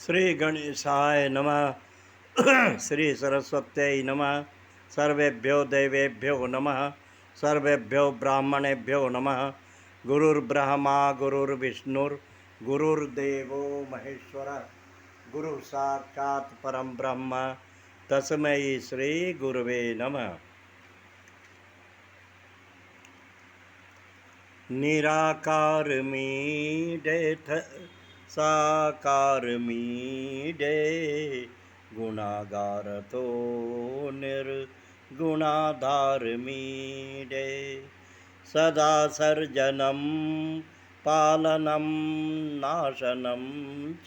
श्रीगणेशाय नमः। श्रीसरस्वत्यै नमः। सर्वेभ्यो देवेभ्यो नमः। सर्वेभ्यो ब्राह्मणेभ्यो नमः। गुरुर्ब्रह्मा गुरुर्विष्णुर्गुरुर्देवो महेश्वरः गुरुः साक्षात् परं ब्रह्म। तस्मै श्रीगुरवे नमः। निराकार मीडेथ साकार मीडे गुणागार तो निर्गुणाधार मीडे। सदा सर्जनं पालनं नाशनं च।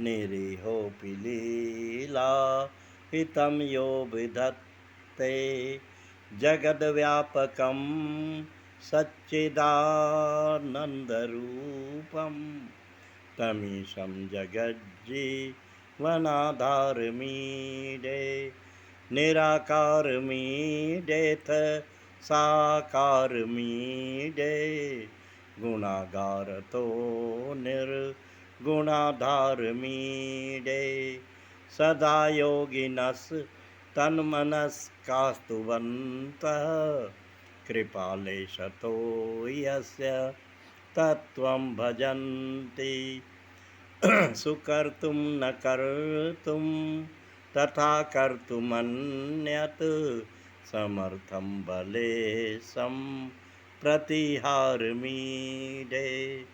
निरीहोऽपि लीला हितं यो विधत्ते। जगद्व्यापकं सच्चिदानन्दरूपं तमीशं जगज्जीवनाधारमीडे निराकारमीडेथ साकारमीडे। गुणागारतो निर्गुणाधारमीडे सदा योगिनस् तन्मनस्कास्तुवन्तः। कृपालेशतो यस्य तत्त्वं भजन्ति। सुकर्तुं न कर्तुं, तथा कर्तुमन्यत् समर्थं बले सं प्रतिहारमीडे,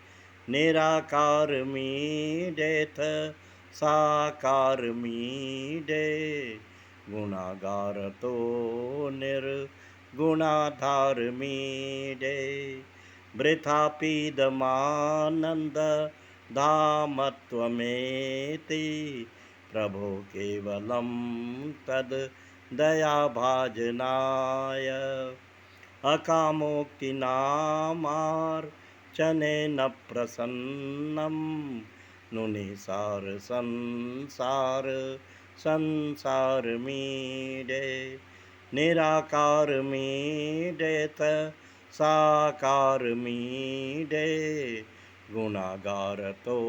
निराकारमीडेथ साकारमीडे, गुणागारतो निर् गुणाधारमीडे वृथापीदमानन्दधामत्वमेति प्रभो केवलं तद् दयाभाजनाय। अकामोक्तिनामार्चनेन प्रसन्नं। नुनिसार संसार संसारमीडे निराकारमीडेत साकारमीडे गुणागारतो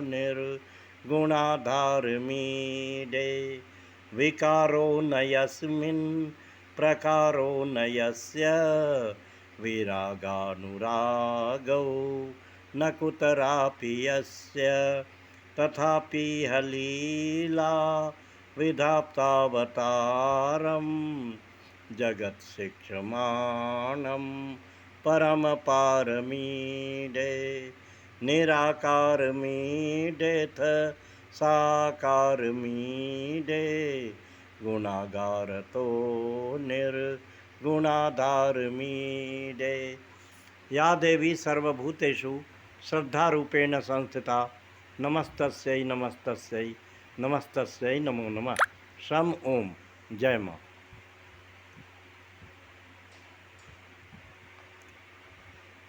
निर्गुणाधारमीडे विकारो न यस्मिन् प्रकारो न यस्य विरागानुरागौ न कुतरापि यस्य। तथापि हलीला विधाप्तावतारं जगत्शिक्षमाणं परमपारमीडे निराकारमीडेथ साकारमीडे गुणागारतो निर्गुणाधारमीडे या देवी सर्वभूतेषु श्रद्धारूपेण संस्थिता। नमस्तस्यै नमस्तस्यै नमस्तस्यै, नमो नमः। शम ओम। जय माँ।